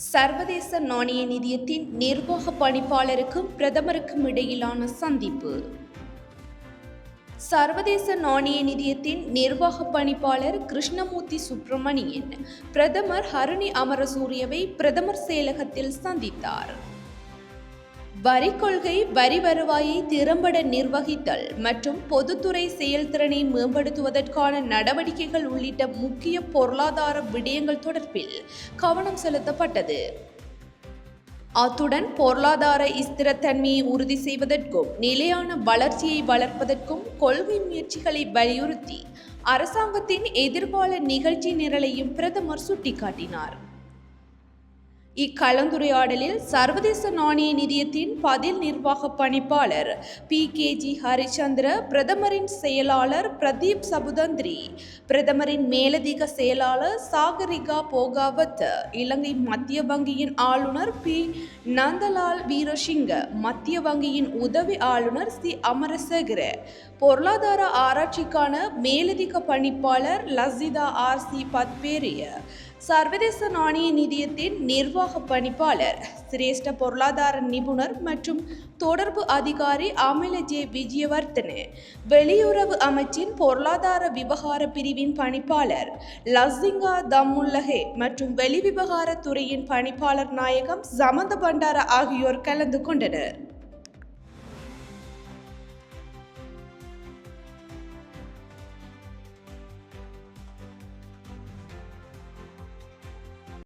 சர்வதேச நாணய நிதியத்தின் நிர்வாக பணிப்பாளருக்கும் பிரதமருக்கும் இடையிலான சந்திப்பு. சர்வதேச நாணய நிதியத்தின் நிர்வாக பணிப்பாளர் கிருஷ்ணமூர்த்தி சுப்பிரமணியன் பிரதமர் ஹருணி அமரசூரியவை பிரதமர் செயலகத்தில் சந்தித்தார். வரி கொள்கை வரி வருவாயை திறம்பட நிர்வகித்தல் மற்றும் பொதுத்துறை செயல்திறனை மேம்படுத்துவதற்கான நடவடிக்கைகள் உள்ளிட்ட முக்கிய பொருளாதார விடயங்கள் தொடர்பில் கவனம் செலுத்தப்பட்டது. அத்துடன் பொருளாதார ஸ்திரத்தன்மையை உறுதி செய்வதற்கும் நிலையான வளர்ச்சியை வளர்ப்பதற்கும் கொள்கை முயற்சிகளை வலியுறுத்தி அரசாங்கத்தின் எதிர்கால நிகழ்ச்சி நிரலையும் பிரதமர் சுட்டிக்காட்டினார். இக்கலந்துரையாடலில் சர்வதேச நாணய நிதியத்தின் பதில் நிர்வாக பணிப்பாளர் பி கே ஜி ஹரிச்சந்திர பிரதமரின் செயலாளர் பிரதீப் சபுதந்திரி பிரதமரின் மேலதிக செயலாளர் சாகரிகா போகாவத் இலங்கை மத்திய வங்கியின் ஆளுநர் பி. நந்தலால் வீரசிங்க மத்திய வங்கியின் உதவி ஆளுநர் சி. அமரசேகர பொருளாதார ஆராய்ச்சிக்கான மேலதிக பணிப்பாளர் லசிதா ஆர். சி. பத்பேரிய. சர்வதேச நாணய நிதியத்தின் நிர்வாக பணிப்பாளர் சிரேஷ்ட பொருளாதார நிபுணர் மற்றும் தொடர்பு அதிகாரி அமில ஜே. விஜயவர்தன வெளியுறவு அமைச்சின் பொருளாதார விவகார பிரிவின் பணிப்பாளர் லசிங்கா தம்முல்லஹே மற்றும் வெளிவிவகார துறையின் பணிப்பாளர் நாயகம் சமந்த பண்டார ஆகியோர் கலந்து கொண்டனர்.